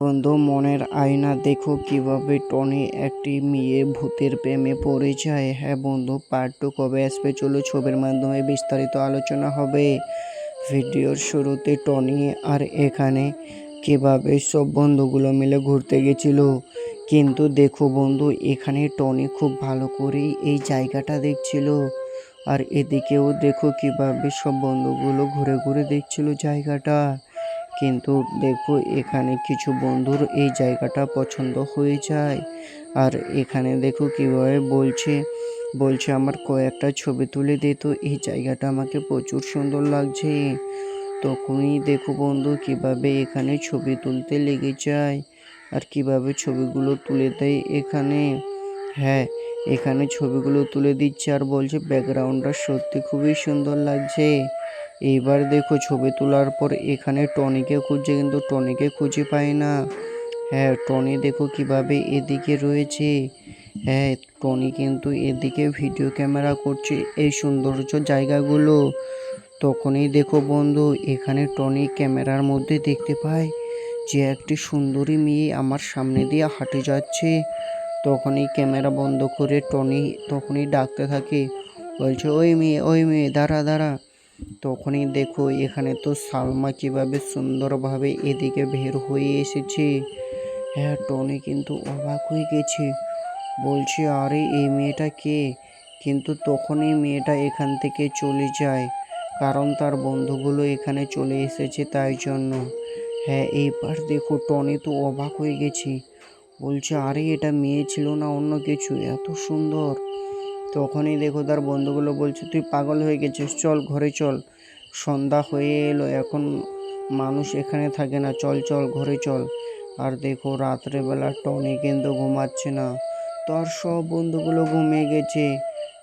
বন্ধু, মনের আয়না দেখো কীভাবে টনি একটি মেয়ে ভূতের প্রেমে পড়ে যায়। হ্যাঁ বন্ধু পার্ট টু কবে আসবে চলো ছবির মাধ্যমে বিস্তারিত আলোচনা হবে। ভিডিওর শুরুতে টনি আর এখানে কীভাবে সব বন্ধুগুলো মিলে ঘুরতে গেছিল। কিন্তু দেখো বন্ধু, এখানে টনি খুব ভালো করেই এই জায়গাটা দেখছিল। আর এদিকেও দেখো কীভাবে সব বন্ধুগুলো ঘুরে ঘুরে দেখছিল জায়গাটা। কিন্তু দেখো এখানে কিছু বন্ধুর এই জায়গাটা পছন্দ হয়ে যায়। আর এখানে দেখো কীভাবে বলছে বলছে আমার কয়েকটা ছবি তুলে দে তো, এই জায়গাটা আমাকে প্রচুর সুন্দর লাগছে। তখনই দেখো বন্ধু কীভাবে এখানে ছবি তুলতে লেগে যায়, আর কীভাবে ছবিগুলো তুলে দেয় এখানে। হ্যাঁ এখানে ছবিগুলো তুলে দিচ্ছে আর বলছে ব্যাকগ্রাউন্ডটা সত্যি খুবই সুন্দর লাগছে। এইবার দেখো ছবি তোলার পর এখানে টনিকে খুঁজছে কিন্তু টনিকে খুঁজে পায় না। হ্যাঁ টনি দেখো কীভাবে এদিকে রয়েছে। হ্যাঁ টনি কিন্তু এদিকে ভিডিও ক্যামেরা করছে এই সৌন্দর্য জায়গাগুলো। তখনই দেখো বন্ধু, এখানে টনি ক্যামেরার মধ্যে দেখতে পায় যে একটি সুন্দরী মেয়ে আমার সামনে দিয়ে হাঁটে যাচ্ছে। তখনই ক্যামেরা বন্ধ করে টনি তখনই ডাকতে থাকে, বলছে, ওই মেয়ে ওই মেয়ে, দাঁড়া দাঁড়া। তখনই দেখো এখানে তো সালমা কীভাবে সুন্দরভাবে এদিকে বের হয়ে এসেছে। হ্যাঁ টনি কিন্তু অবাক হয়ে গেছে, বলছে, আরে, এই মেয়েটা কে? কিন্তু তখনই মেয়েটা এখান থেকে চলে যায়, কারণ তার বন্ধুগুলো এখানে চলে এসেছে তাই জন্য। হ্যাঁ এইবার দেখো টনি তো অবাক হয়ে গেছে বলছে, আরে, এটা মেয়ে ছিল না, অন্য কিছু, এত সুন্দর। তখনই দেখো তার বন্ধুগুলো বলছে, তুই পাগল হয়ে গেছিস, চল ঘরে চল। সন্ধ্যা হয়ে এলো, এখন মানুষ এখানে থাকে না, চল চল, ঘরে চল। আর দেখো রাত্রেবেলা টনি কিন্তু ঘুমাচ্ছে না। তার সব বন্ধুগুলো ঘুমিয়ে গেছে।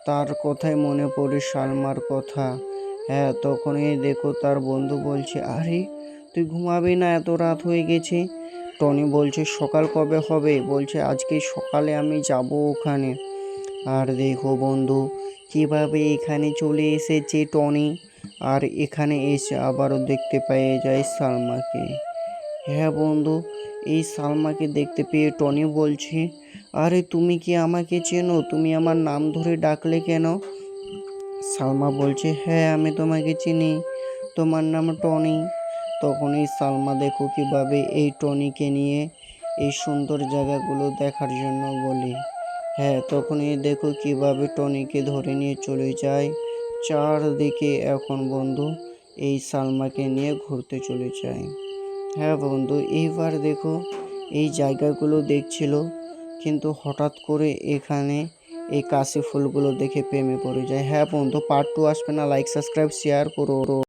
তার কথাই মনে পড়ে সালমার কথা। হ্যাঁ তখনই দেখো তার বন্ধু বলছে, আরে, তুই ঘুমাবি না, এত রাত হয়ে গেছে? টনি বলছে, সকাল কবে হবে? বলছে, আজকে সকালে আমি যাব ওখানে। আর দেখো বন্ধু, কীভাবে এখানে চলে এসেছে টনি, আর এখানে এসে আবারও দেখতে পেয়ে যায় সালমাকে। হ্যাঁ বন্ধু, এই সালমাকে দেখতে পেয়ে টনি বলছে, আরে তুমি কি আমাকে চেনো? তুমি আমার নাম ধরে ডাকলে কেন? সালমা বলছে হ্যাঁ আমি তোমাকে চিনি। তোমার নাম টনি। তখনই সালমা দেখো কীভাবে এই টনিকে নিয়ে এই সুন্দর জায়গাগুলো দেখার জন্য বলি। হ্যাঁ তখনই দেখো কীভাবে টনিকে ধরে নিয়ে চলে যায় চারদিকে এখন বন্ধু, এই সালমাকে নিয়ে ঘুরতে চলে যায়। হ্যাঁ বন্ধু, এইবার দেখো এই জায়গাগুলো দেখছিল, কিন্তু হঠাৎ করে এখানে এই কাশি ফুলগুলো দেখে প্রেমে পড়ে যায়। হ্যাঁ বন্ধু পার্ট টু আসবে না লাইক সাবস্ক্রাইব শেয়ার করো।